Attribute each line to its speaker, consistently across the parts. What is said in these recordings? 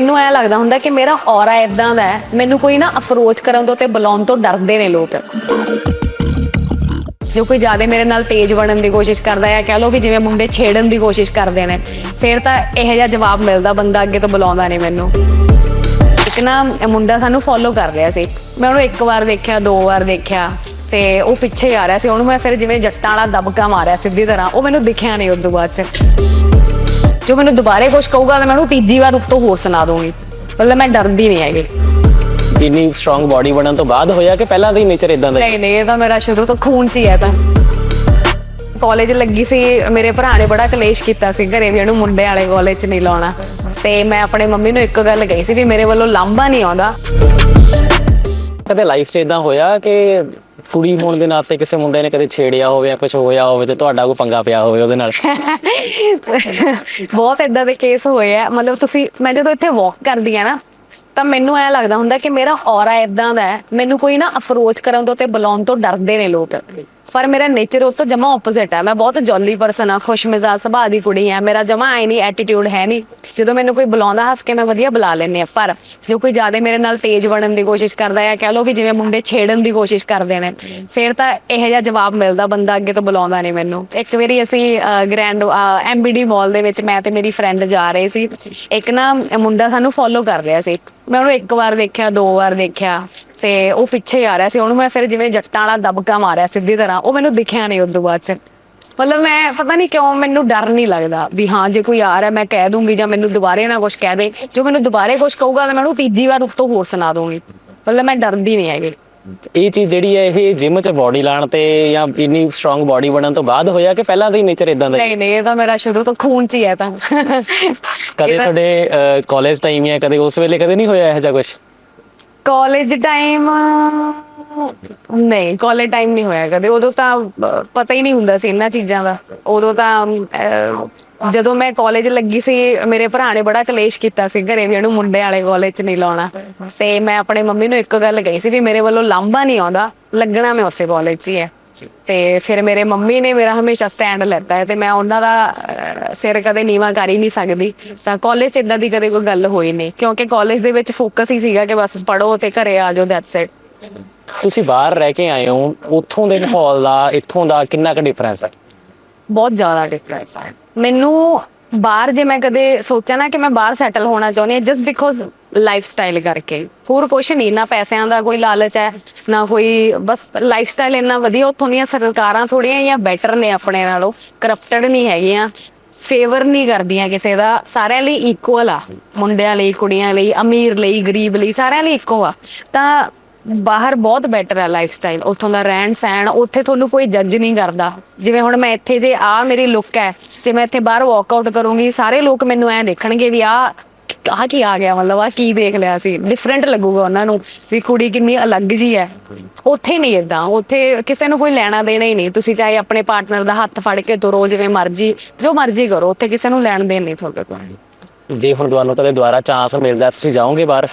Speaker 1: ਮੈਨੂੰ ਐ ਲੱਗਦਾ ਹੁੰਦਾ ਕਿ ਮੇਰਾ ਔਰਾ ਇਦਾਂ ਦਾ ਹੈ, ਮੈਨੂੰ ਕੋਈ ਨਾ ਅਪਰੋਚ ਕਰਨ ਤੋਂ ਤੇ ਬੁਲਾਉਣ ਤੋਂ ਡਰਦੇ ਨੇ ਲੋਕ। ਜੋ ਕੋਈ ਜ਼ਿਆਦਾ ਮੇਰੇ ਨਾਲ ਤੇਜ਼ ਬਣਨ ਦੀ ਕੋਸ਼ਿਸ਼ ਕਰਦਾ ਹੈ ਕਹਿ ਲਓ ਵੀ ਜਿਵੇਂ ਮੁੰਡੇ ਛੇੜਨ ਦੀ ਕੋਸ਼ਿਸ਼ ਕਰਦੇ ਨੇ, ਫਿਰ ਤਾਂ ਇਹੋ ਜਿਹਾ ਜਵਾਬ ਮਿਲਦਾ ਬੰਦਾ ਅੱਗੇ ਤੋਂ ਬੁਲਾਉਂਦਾ ਨਹੀਂ ਮੈਨੂੰ। ਇੱਕ ਨਾ ਮੁੰਡਾ ਸਾਨੂੰ ਫੋਲੋ ਕਰ ਰਿਹਾ ਸੀ। ਮੈਂ ਉਹਨੂੰ ਇੱਕ ਵਾਰ ਦੇਖਿਆ, ਦੋ ਵਾਰ ਦੇਖਿਆ ਤੇ ਉਹ ਪਿੱਛੇ ਆ ਰਿਹਾ ਸੀ। ਉਹਨੂੰ ਮੈਂ ਫਿਰ ਜਿਵੇਂ ਜੱਟਾਂ ਵਾਲਾ ਦਬਕਾ ਮਾਰਿਆ ਸਿੱਧੀ ਤਰ੍ਹਾਂ। ਉਹ ਮੈਨੂੰ ਦਿਖਿਆ ਨਹੀਂ ਉਦੋਂ ਬਾਅਦ ਚ। ਜੋ ਮੈਨੂੰ ਦੁਬਾਰੇ ਕੁਝ ਕਹੂਗਾ ਤਾਂ ਮੈਂ ਉਹਨੂੰ ਤੀਜੀ ਵਾਰ ਉੱਤੋਂ ਹੋਰ ਸੁਣਾ ਦੂੰਗੀ ਮਤਲਬ ਮੈਂ ਡਰਦੀ ਨਹੀਂ ਹੈਗੀ।
Speaker 2: ਇੰਨੀ ਸਟਰੋਂਗ ਬਾਡੀ ਬਣਨ ਤੋਂ ਬਾਅਦ ਹੋਇਆ ਕਿ ਪਹਿਲਾਂ ਦਾ ਹੀ ਨੇਚਰ ਇਦਾਂ ਦਾ?
Speaker 1: ਨਹੀਂ ਨਹੀਂ ਇਹ ਤਾਂ ਮੇਰਾ ਸ਼ੁਰੂ ਤੋਂ ਖੂਨ ਚ ਹੀ ਹੈ ਤਾਂ। ਕਾਲਜ ਲੱਗੀ ਸੀ ਮੇਰੇ ਭਰਾ ਨੇ ਬੜਾ ਕਲੇਸ਼ ਕੀਤਾ ਸੀ ਘਰੇ ਵੀ ਇਹਨੂੰ ਮੁੰਡੇ ਵਾਲੇ ਕਾਲਜ ਚ ਨਹੀਂ ਲਾਉਣਾ। ਤੇ ਮੈਂ ਆਪਣੇ ਮੰਮੀ ਨੂੰ ਇੱਕ ਗੱਲ ਕਹੀ ਸੀ ਵੀ ਮੇਰੇ ਵੱਲੋਂ ਲਾਂਭਾ ਨਹੀਂ ਆਉਂਦਾ।
Speaker 2: ਕਦੇ ਲਾਈਫ 'ਚ ਇਦਾਂ ਹੋਇਆ ਕਿ ਕੁੜੀ ਹੋਣ ਦੇ ਨਾਤੇ ਕਿਸੇ ਮੁੰਡੇ ਨੇ ਕਦੇ ਛੇੜਿਆ ਹੋਵੇ ਜਾਂ ਕੁਝ ਹੋਇਆ ਹੋਵੇ ਤੇ ਤੁਹਾਡਾ ਕੋਈ ਪੰਗਾ ਪਿਆ ਹੋਵੇ ਉਹਦੇ ਨਾਲ?
Speaker 1: ਬਹੁਤ ਇਦਾਂ ਦੇ ਕੇਸ ਹੋਏ ਆ। ਮਤਲਬ ਤੁਸੀਂ, ਮੈਂ ਜਦੋਂ ਇੱਥੇ ਵਾਕ ਕਰਦੀ ਆ ਨਾ, ਤਾਂ ਮੈਨੂੰ ਐ ਲੱਗਦਾ ਹੁੰਦਾ ਕਿ ਮੇਰਾ ਔਰਾ ਇਦਾਂ ਦਾ ਹੈ। ਮੈਨੂੰ ਕੋਈ ਨਾ ਅਪਰੋਚ ਕਰਨ ਤੋਂ ਤੇ ਬੁਲਾਉਣ ਤੋਂ ਡਰਦੇ ਨੇ ਲੋਕ। ਪਰ ਮੇਰਾ ਨੇਚਰ ਉਹ ਤੋਂ ਜਮਾ ਆਪੋਜ਼ਿਟ ਹੈ ਮੈਂ ਬਹੁਤ ਜੋਲੀ ਪਰਸਨ ਆ ਖੁਸ਼ਮਿਜ਼ਾਜ ਸੁਭਾਅ ਦੀ ਕੁੜੀ ਆ। ਮੇਰਾ ਜਮਾ ਆਈ ਨਹੀਂ ਐਟੀਟਿਊਡ ਹੈ ਨਹੀਂ। ਜਦੋਂ ਮੈਨੂੰ ਕੋਈ ਬੁਲਾਉਂਦਾ ਹੱਸ ਕੇ ਮੈਂ ਵਧੀਆ ਬੁਲਾ ਲੈਂਦੀ ਆ। ਪਰ ਜੋ ਕੋਈ ਜ਼ਿਆਦਾ ਮੇਰੇ ਨਾਲ ਤੇਜ਼ ਬਣਨ ਦੀ ਕੋਸ਼ਿਸ਼ ਕਰਦਾ ਹੈ ਕਹਿ ਲਓ ਵੀ ਜਿਵੇਂ ਮੁੰਡੇ ਛੇੜਨ ਦੀ ਕੋਸ਼ਿਸ਼ ਕਰਦੇ ਨੇ, ਫਿਰ ਤਾਂ ਇਹੋ ਜਿਹਾ ਜਵਾਬ ਮਿਲਦਾ ਬੰਦਾ ਅੱਗੇ ਤੋਂ ਬੁਲਾਉਂਦਾ ਨਹੀਂ ਮੈਨੂੰ। ਇੱਕ ਵਾਰੀ ਅਸੀਂ ਗ੍ਰੈਂਡ ਐਮਬੀਡੀ ਮਾਲ ਦੇ ਵਿੱਚ ਮੈਂ ਤੇ ਮੇਰੀ ਫਰੈਂਡ ਜਾ ਰਹੇ ਸੀ। ਇੱਕ ਨਾ ਮੁੰਡਾ ਸਾਨੂੰ ਫੋਲੋ ਕਰ ਰਿਹਾ ਸੀ। ਮੈਂ ਉਹਨੂੰ ਇੱਕ ਵਾਰ ਦੇਖਿਆ, ਦੋ ਵਾਰ ਦੇਖਿਆ। ਤੇ ਉਹ ਪਿੱਛੇ ਆ ਰਿਹਾ ਸੀ ਉਹਨੂੰ ਮੈਂ ਫਿਰ ਜਿਵੇਂ ਜੱਟਾਂ ਵਾਲਾ ਦਬਕਾ ਮਾਰਿਆ ਸਿੱਧੀ ਤਰ੍ਹਾਂ ਉਹ ਮੈਨੂੰ ਦਿਖਿਆ ਨਹੀਂ ਉਦੋਂ ਬਾਅਦ ਚ। ਮਤਲਬ ਮੈਂ ਪਤਾ ਨਹੀਂ ਕਿਉਂ ਮੈਨੂੰ ਡਰ ਨਹੀਂ ਲੱਗਦਾ ਵੀ ਹਾਂ ਜੇ ਕੋਈ ਆ ਰਿਹਾ ਮੈਂ ਕਹਿ ਦੂੰਗੀ ਜਾਂ ਮੈਨੂੰ ਦੁਬਾਰੇ ਨਾ ਕੁਝ ਕਹਿ ਦੇ। ਜੋ ਮੈਨੂੰ ਦੁਬਾਰੇ ਕੁਝ ਕਹੂਗਾ ਤਾਂ ਮੈਂ ਉਹਨੂੰ ਤੀਜੀ ਵਾਰ ਉੱਤੋਂ ਹੋਰ ਸੁਣਾ ਦੂੰਗੀ। ਮਤਲਬ ਮੈਂ ਡਰਦੀ ਨਹੀਂ ਹੈਗੀ।
Speaker 2: ਇਹ ਚੀਜ਼ ਜਿਹੜੀ ਹੈ ਇਹ ਜਿਮ 'ਚ ਬਾਡੀ ਲਾਣ ਤੇ ਜਾਂ ਇੰਨੀ ਸਟਰੋਂਗ ਬਾਡੀ ਬਣਨ ਤੋਂ ਬਾਅਦ ਹੋਇਆ ਕਿ ਪਹਿਲਾਂ ਦਾ ਹੀ ਨੇਚਰ ਇਦਾਂ ਦਾ?
Speaker 1: ਨਹੀਂ ਨਹੀਂ ਇਹ ਤਾਂ ਮੇਰਾ ਸ਼ੁਰੂ ਤੋਂ ਖੂਨ ਚ ਹੀ ਹੈ ਤਾਂ।
Speaker 2: ਕਦੇ ਤੁਹਾਡੇ ਕਾਲਜ ਟਾਈਮ ਜਾਂ ਕਦੇ ਉਸ ਵੇਲੇ ਕਦੇ ਨਹੀਂ ਹੋਇਆ ਇਹੋ ਜਿਹਾ ਕੁਝ
Speaker 1: ਕਾਲਜ ਟਾਈਮ ਨਹੀਂ ਕਾਲਜ ਟਾਈਮ ਨਹੀਂ ਹੋਇਆ ਕਦੇ। ਉਦੋਂ ਤਾਂ ਅਹ, ਪਤਾ ਹੀ ਨਹੀਂ ਹੁੰਦਾ ਸੀ ਇਹਨਾਂ ਚੀਜ਼ਾਂ ਦਾ। ਉਦੋਂ ਤਾਂ ਅਹ, ਜਦੋਂ ਮੈਂ ਕਾਲਜ ਲੱਗੀ ਸੀ ਮੇਰੇ ਭਰਾ ਨੇ ਬੜਾ ਕਲੇਸ਼ ਕੀਤਾ ਸੀ ਘਰੇ ਵੀ ਇਹਨੂੰ ਮੁੰਡੇ ਵਾਲੇ ਕਾਲਜ 'ਚ ਨਹੀਂ ਲਾਉਣਾ। ਤੇ ਮੈਂ ਆਪਣੇ ਮੰਮੀ ਨੂੰ ਇੱਕ ਗੱਲ ਕਹੀ ਸੀ ਵੀ ਮੇਰੇ ਵੱਲੋਂ ਲਾਂਭਾ ਨਹੀਂ ਆਉਂਦਾ ਲੱਗਣਾ ਮੈਂ ਉਸੇ ਕਾਲਜ 'ਚ ਹੀ ਹੈ ਤੇ ਫਿਰ ਮੇਰੇ ਮੰਮੀ ਨੇ ਮੇਰਾ ਹਮੇਸ਼ਾ ਸਟੈਂਡ ਲੈਤਾ ਹੈ ਤੇ ਮੈਂ ਉਹਨਾਂ ਦਾ ਸਿਰ ਕਦੇ ਨੀਵਾ ਕਰ ਹੀ ਨਹੀਂ ਸਕਦੀ। ਤਾਂ ਕਾਲਜ 'ਚ ਇਦਾਂ ਦੀ ਕਦੇ ਕੋਈ ਗੱਲ ਹੋਈ ਨਹੀਂ ਕਿਉਂਕਿ ਕਾਲਜ ਦੇ ਵਿੱਚ ਫੋਕਸ ਹੀ ਸੀਗਾ ਕਿ ਬਸ ਪੜੋ ਤੇ ਘਰੇ ਆ ਜਾਓ ਦੈਟਸ ਇਟ
Speaker 2: ਤੁਸੀਂ ਬਾਹਰ ਰਹਿ ਕੇ ਆਏ ਹੋ ਉੱਥੋਂ ਦੇ ਮਾਹੌਲ ਦਾ ਇੱਥੋਂ ਦਾ ਕਿੰਨਾ ਕੁ ਡਿਫਰੈਂਸ ਹੈ?
Speaker 1: ਬਹੁਤ ਜ਼ਿਆਦਾ ਡਿਫਰੈਂਸ ਹੈ। ਮੈਨੂੰ ਬਾਹਰ ਜੇ ਮੈਂ ਕਦੇ ਸੋਚਿਆ ਨਾ ਕਿ ਮੈਂ ਬਾਹਰ ਸੈਟਲ ਹੋਣਾ ਚਾਹੁੰਦੀ ਹਾਂ ਜਸਟ ਬਿਕੋਜ਼ ਲਾਈਫ ਸਟਾਈਲ ਕਰਕੇ। ਹੋਰ ਕੁਛ ਨਹੀਂ ਨਾ ਪੈਸਿਆਂ ਦਾ ਕੋਈ ਲਾਲਚ ਹੈ, ਨਾ ਕੋਈ, ਬਸ ਲਾਈਫ ਸਟਾਈਲ ਇੰਨਾ ਵਧੀਆ ਉੱਥੋਂ ਦੀਆਂ ਸਰਕਾਰਾਂ ਥੋੜੀਆਂ ਜਾਂ ਬੈਟਰ ਨੇ ਆਪਣੇ ਨਾਲੋਂ ਕਰਪਟਡ ਨਹੀਂ ਹੈਗੀਆਂ ਫੇਵਰ ਨਹੀਂ ਕਰਦੀਆਂ ਕਿਸੇ ਦਾ, ਸਾਰਿਆਂ ਲਈ ਇਕੁਅਲ ਆ, ਮੁੰਡਿਆਂ ਲਈ, ਕੁੜੀਆਂ ਲਈ, ਅਮੀਰ ਲਈ, ਗਰੀਬ ਲਈ, ਸਾਰਿਆਂ ਲਈ ਇੱਕੋ ਆ। ਤਾਂ ਬਾਹਰ ਬਹੁਤ ਬੈਟਰ ਹੈ ਲਾਈਫ ਸਟਾਈਲ ਉੱਥੋਂ ਦਾ ਰਹਿਣ ਸਹਿਣ, ਉੱਥੇ ਤੁਹਾਨੂੰ ਕੋਈ ਜੱਜ ਨਹੀਂ ਕਰਦਾ। ਜਿਵੇਂ ਹੁਣ ਮੈਂ ਇੱਥੇ ਜੇ ਆ ਮੇਰੀ ਲੁੱਕ ਹੈ, ਜੇ ਮੈਂ ਇੱਥੇ ਬਾਹਰ ਵਾਕਆਊਟ ਕਰੂੰਗੀ, ਸਾਰੇ ਲੋਕ ਮੈਨੂੰ ਐ ਦੇਖਣਗੇ ਵੀ ਆ ਆਹ ਕੀ ਆ ਗਿਆ, ਮਤਲਬ ਆ ਕੀ ਦੇਖ ਲਿਆ ਸੀ। ਡਿਫਰੈਂਟ ਲੱਗੂਗਾ ਉਹਨਾਂ ਨੂੰ ਵੀ ਕੁੜੀ ਕਿੰਨੀ ਅਲੱਗ ਜੀ ਹੈ। ਉੱਥੇ ਨਹੀਂ ਇਦਾਂ ਉੱਥੇ ਕਿਸੇ ਨੂੰ ਕੋਈ ਲੈਣਾ ਦੇਣਾ ਹੀ ਨਹੀਂ। ਤੁਸੀਂ ਚਾਹੇ ਆਪਣੇ ਪਾਰਟਨਰ ਦਾ ਹੱਥ ਫੜ ਕੇ ਤੁਰੋ, ਜਿਵੇਂ ਮਰਜ਼ੀ, ਜੋ ਮਰਜ਼ੀ ਕਰੋ, ਉੱਥੇ ਕਿਸੇ ਨੂੰ ਲੈਣ ਦੇਣ ਨਹੀਂ ਤੁਹਾਡੇ ਕੋਲ।
Speaker 2: ਜੇ ਹੁਣ ਤੁਹਾਨੂੰ ਕਦੇ ਦੁਬਾਰਾ ਚਾਂਸ ਮਿਲਦਾ ਤੁਸੀਂ ਜਾਓਗੇ ਬਾਹਰ?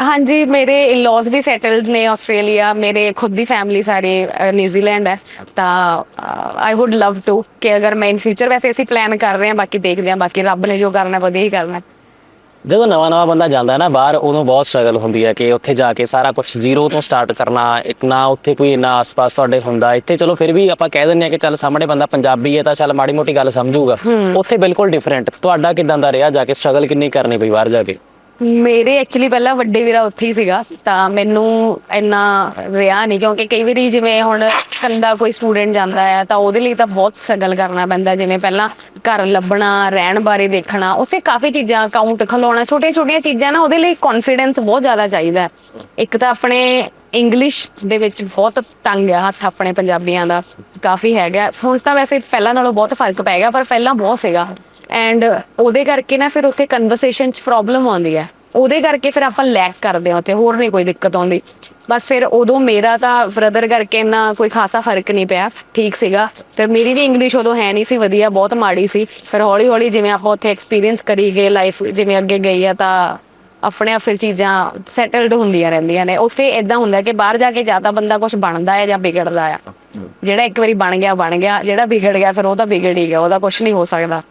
Speaker 1: ਹਾਂਜੀ ਮੇਰੇ ਇਨ-ਲॉज ਵੀ ਸੈਟਲਡ ਨੇ ਆਸਟ੍ਰੇਲੀਆ ਮੇਰੇ ਖੁਦ ਦੀ ਫੈਮਿਲੀ ਸਾਰੇ ਨਿਊਜ਼ੀਲੈਂਡ ਹੈ। ਤਾਂ ਆਈ ਊਡ ਲਵ ਟੂ ਕਿ ਅਗਰ ਮੈਂ ਇਨ ਫਿਊਚਰ ਵੈਸੇ ਅਸੀਂ ਪਲਾਨ ਕਰ ਰਹੇ ਹਾਂ ਬਾਕੀ ਦੇਖਦੇ ਹਾਂ ਬਾਕੀ ਰੱਬ ਨੇ ਜੋ ਕਰਨਾ ਵਧੀਆ ਹੀ ਕਰਨਾ।
Speaker 2: ਜਦੋਂ ਨਵਾਂ ਨਵਾਂ ਬੰਦਾ ਜਾਂਦਾ ਹੈ ਨਾ ਬਾਹਰ ਉਦੋਂ ਬਹੁਤ ਸਟਰਗਲ ਹੁੰਦੀ ਹੈ ਕਿ ਉੱਥੇ ਜਾ ਕੇ ਸਾਰਾ ਕੁਝ ਜ਼ੀਰੋ ਤੋਂ ਸਟਾਰਟ ਕਰਨਾ ਇੱਕ ਨਾ ਉੱਥੇ ਕੋਈ ਇੰਨਾ ਆਸ-ਪਾਸ ਤੁਹਾਡੇ ਹੁੰਦਾ ਇੱਥੇ ਚਲੋ ਫਿਰ ਵੀ ਆਪਾਂ ਕਹਿ ਦਿੰਦੇ ਆ ਕਿ ਚੱਲ ਸਾਹਮਣੇ ਬੰਦਾ ਪੰਜਾਬੀ ਹੈ ਤਾਂ ਚੱਲ ਮਾੜੀ ਮੋਟੀ ਗੱਲ ਸਮਝੂਗਾ। ਉੱਥੇ ਬਿਲਕੁਲ ਡਿਫਰੈਂਟ ਤੁਹਾਡਾ ਕਿਦਾਂ ਦਾ ਰਿਹਾ ਜਾ ਕੇ ਸਟਰਗਲ ਕਿੰਨੀ ਕਰਨੀ ਪਈ ਬਾਹਰ ਜਾ ਕੇ?
Speaker 1: ਮੇਰੇ ਐਕਚੁਅਲੀ ਪਹਿਲਾਂ ਵੱਡੇ ਵੀਰਾ ਉੱਥੇ ਹੀ ਸੀਗਾ, ਤਾਂ ਮੈਨੂੰ ਇੰਨਾ ਰਿਹਾ ਨਹੀਂ ਕਿਉਂਕਿ ਕਈ ਵਾਰੀ ਜਿਵੇਂ ਹੁਣ ਕੱਲਾ ਕੋਈ ਸਟੂਡੈਂਟ ਜਾਂਦਾ ਹੈ ਤਾਂ ਉਹਦੇ ਲਈ ਤਾਂ ਬਹੁਤ ਸਟਰਗਲ ਕਰਨਾ ਪੈਂਦਾ, ਜਿਵੇਂ ਪਹਿਲਾਂ ਘਰ ਲੱਭਣਾ, ਰਹਿਣ ਬਾਰੇ ਦੇਖਣਾ, ਉੱਥੇ ਕਾਫੀ ਚੀਜ਼ਾਂ ਅਕਾਊਂਟ ਖਲਾਉਣਾ ਛੋਟੀਆਂ ਛੋਟੀਆਂ ਚੀਜ਼ਾਂ ਨਾ ਉਹਦੇ ਲਈ ਕੌਨਫੀਡੈਂਸ ਬਹੁਤ ਜ਼ਿਆਦਾ ਚਾਹੀਦਾ। ਇੱਕ ਤਾਂ ਆਪਣੇ ਇੰਗਲਿਸ਼ ਦੇ ਵਿੱਚ ਬਹੁਤ ਤੰਗ ਆ ਹੱਥ ਆਪਣੇ ਪੰਜਾਬੀਆਂ ਦਾ, ਕਾਫੀ ਹੈਗਾ। ਹੁਣ ਤਾਂ ਵੈਸੇ ਪਹਿਲਾਂ ਨਾਲੋਂ ਬਹੁਤ ਫ਼ਰਕ ਪੈ ਗਿਆ, ਪਰ ਪਹਿਲਾਂ ਬਹੁਤ ਸੀਗਾ। ਐਂਡ ਉਹਦੇ ਕਰਕੇ ਨਾ ਫਿਰ ਉੱਥੇ ਕਨਵਰਸੇਸ਼ਨ 'ਚ ਪ੍ਰੋਬਲਮ ਆਉਂਦੀ ਹੈ ਉਹਦੇ ਕਰਕੇ ਫਿਰ ਆਪਾਂ ਲੈਕ ਕਰਦੇ ਹਾਂ ਉੱਥੇ, ਹੋਰ ਨਹੀਂ ਕੋਈ ਦਿੱਕਤ ਆਉਂਦੀ। ਬਸ ਫਿਰ ਉਦੋਂ ਮੇਰਾ ਤਾਂ ਬ੍ਰਦਰ ਕਰਕੇ ਇੰਨਾ ਕੋਈ ਖਾਸਾ ਫ਼ਰਕ ਨਹੀਂ ਪਿਆ, ਠੀਕ ਸੀਗਾ। ਫਿਰ ਮੇਰੀ ਵੀ ਇੰਗਲਿਸ਼ ਉਦੋਂ ਹੈ ਨਹੀਂ ਸੀ ਵਧੀਆ, ਬਹੁਤ ਮਾੜੀ ਸੀ। ਫਿਰ ਹੌਲੀ ਹੌਲੀ ਜਿਵੇਂ ਆਪਾਂ ਉੱਥੇ ਐਕਸਪੀਰੀਅੰਸ ਕਰੀ ਗਏ ਲਾਈਫ ਜਿਵੇਂ ਅੱਗੇ ਗਈ ਆ ਤਾਂ ਆਪਣੇ ਆਪ ਫਿਰ ਚੀਜ਼ਾਂ ਸੈਟਲਡ ਹੁੰਦੀਆਂ ਰਹਿੰਦੀਆਂ ਨੇ। ਉੱਥੇ ਇਦਾਂ ਹੁੰਦਾ ਕਿ ਬਾਹਰ ਜਾ ਕੇ ਜਾਂ ਤਾਂ ਬੰਦਾ ਕੁਝ ਬਣਦਾ ਹੈ ਜਾਂ ਵਿਗੜਦਾ ਆ। ਜਿਹੜਾ ਇੱਕ ਵਾਰੀ ਬਣ ਗਿਆ ਬਣ ਗਿਆ। ਜਿਹੜਾ ਵਿਗੜ ਗਿਆ, ਫਿਰ ਉਹ ਤਾਂ ਵਿਗੜ ਹੀ ਗਿਆ। ਉਹਦਾ ਕੁਝ ਨਹੀਂ ਹੋ ਸਕਦਾ।